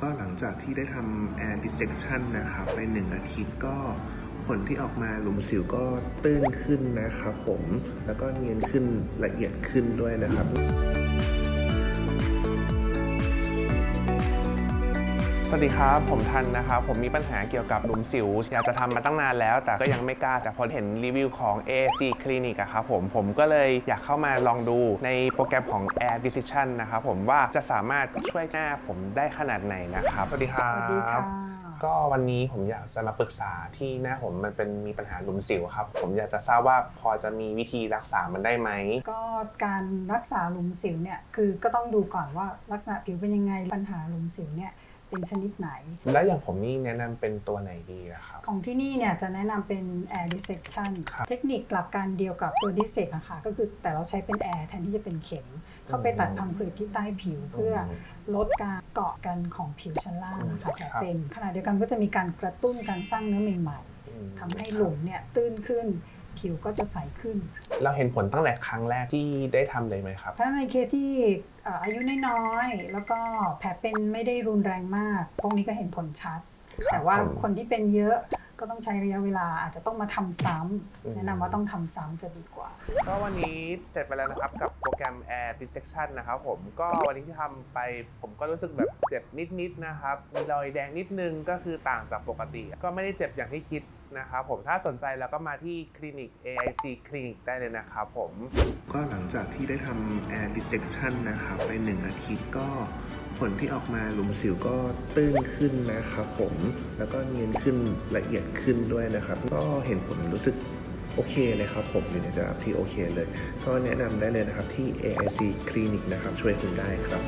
ก็หลังจากที่ได้ทำ air dissection นะครับไปหนึ่งอาทิตย์ก็ผลที่ออกมาหลุมสิวก็ตื้นขึ้นนะครับผม แล้วก็เนียนขึ้นละเอียดขึ้นด้วยนะครับ สวัสดีครับ ผมทันนะครับผมมีปัญหาเกี่ยวกับหลุมสิว อยากจะทำมาตั้งนานแล้ว แต่ก็ยังไม่กล้า แต่พอเห็นรีวิวของ AAC Clinic อะครับผมผมก็เลยอยากเข้ามาลองดูในโปรแกรมของ Air Decision นะครับผมว่าจะสามารถช่วยหน้าผมได้ขนาดไหนนะครับ สวัสดีครัสวัสดีค่ะบก็วันนี้ผมอยากจะมาปรึกษาที่หน้าผมมันเป็นมีปัญหาหลุมสิวครับ ผมอยากจะทราบว่าพอจะมีวิธีรักษามันได้ไหม ก็การรักษาหลุมสิวเนี่ยคือก็ต้องดูก่อนว่าลักษณะผิวเป็นยังไงปัญหาหลุมสิวเนี่ย เป็นชนิดไหน แล้วอย่างผมนี่แนะนำเป็นตัวไหนดีอะครับ ของที่นี่เนี่ยจะแนะนำเป็น air dissection ครับเทคนิคหลักการเดียวกับตัว dissect อะค่ะก็คือแต่เราใช้เป็น air แทนที่จะเป็นเข็ม เข้าไปตัดพังผืดที่ใต้ผิวเพื่อลดการเกาะกันของผิวชั้นล่างนะคะแผลเป็นขณะเดียวกันก็จะมีการกระตุ้นการสร้างเนื้อใหม่อืมๆทำให้หลุมเนี่ยตื้นขึ้น ผิวก็จะใสขึ้น เราเห็นผลตั้งแต่ครั้งแรกที่ได้ทำเลยไหมครับ ถ้าในเคสที่เอ่ออายุน้อยๆแล้วก็แผลเป็นไม่ได้รุนแรงมาก พวกนี้ก็เห็นผลชัดครับแต่ว่าผม คนที่เป็นเยอะก็ต้องใช้ระยะเวลาอาจจะต้องมาทำซ้อืมำแนะนำว่าต้องทำซ้ำจะดีกว่า ก็วันนี้เสร็จไปแล้วนะครับกับโปรแกรม Air Dissection นะครับผมก็วันนี้ที่ทำไปผมก็รู้สึกแบบเจ็บนิดๆนะครับ มีรอยแดงนิดนึงก็คือต่างจากปกติ ก็ไม่ได้เจ็บอย่างที่คิด นะครับผมถ้าสนใจแล้วก็มาที่คลินิก AIC คลินิกได้เลยนะครับผมก็หลังจากที่ได้ทำ air dissection นะครับไปหนึ่งอาทิตย์ก็ผลที่ออกมาหลุมสิวก็ตื้นขึ้นนะครับผมแล้วก็เนียนขึ้นละเอียดขึ้นด้วยนะครับ ก็เห็นผลรู้สึกโอเคเลยครับผมอยู่ในระที่โอเคเลย ก็แนะนำได้เลยนะครับที่ AIC Clinic นะครับช่วยคุณได้ครับ